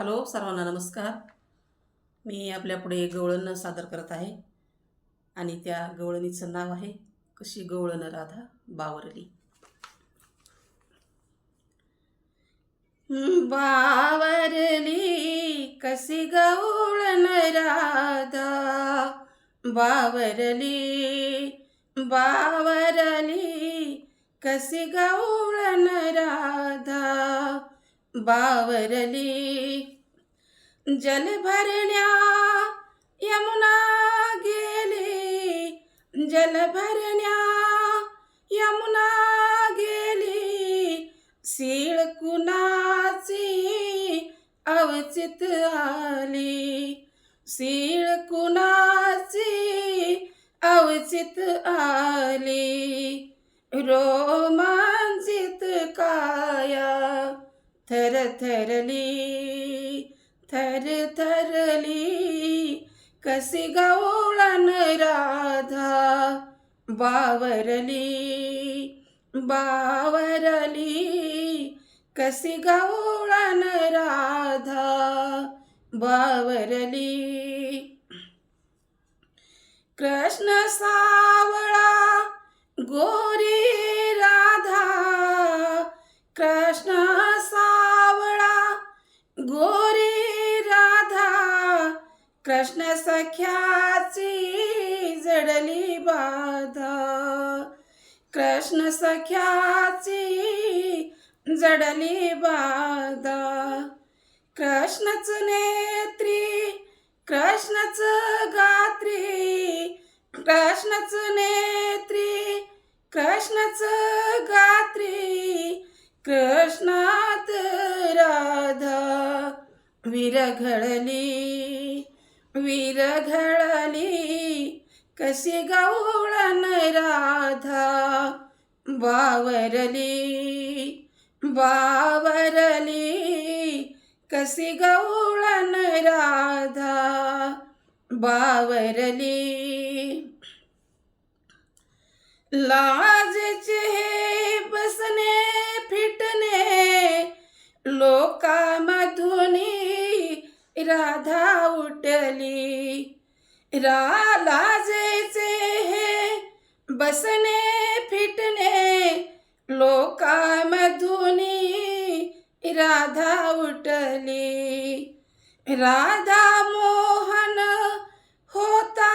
Hello सर्वांना नमस्कार. मी आपल्यापुढे गवळण सादर करत आहे. आणि त्या गवळणीचं नाव आहे कशी गवळण राधा बावरली. बावरली कशी गवळण राधा बावरली बावरली कशी गवळण राधा बावरली. जल भरण्या यमुना गेली. जल भरण्या यमुना गेली. सीळ कुणाची अवचित आली? सीळ कुणाची अवचित आली? थर थरली कशी गवळण राधा बावरली बावरली कसी गवळण राधा बावरली. कृष्ण सावळा गोरी राधा कृष्ण सावळा गोरी कृष्ण सख्याची जडली बाधा. कृष्ण सख्याची जडली बाधा. कृष्णच नेत्री कृष्णच गात्री. कृष्णच नेत्री कृष्णच गात्री. कृष्णात राधा विरघळली. विरघळली कशी गवळण राधा बावरली बावरली कशी गवळण राधा बावरली. लाजचे हे बसने फिटने लोकामा राधा उठली. रालाजेचे हे बसणे फिटणे लोकामधुनी राधा उठली. राधा मोहन होता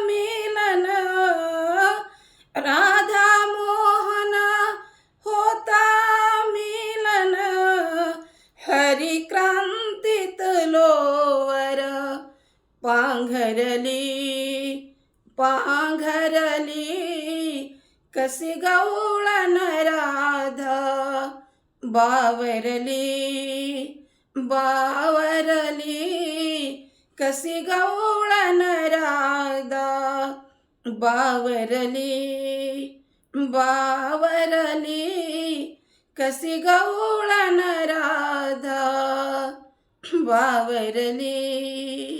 मिलन. राधा मोहन होता मिलन. हरिक्रांत पांघरली पांघरली कशी गवळण राधा बावरली बावरली कशी गवळण राधा बावरली बावरली कशी गवळण राधा बावरली.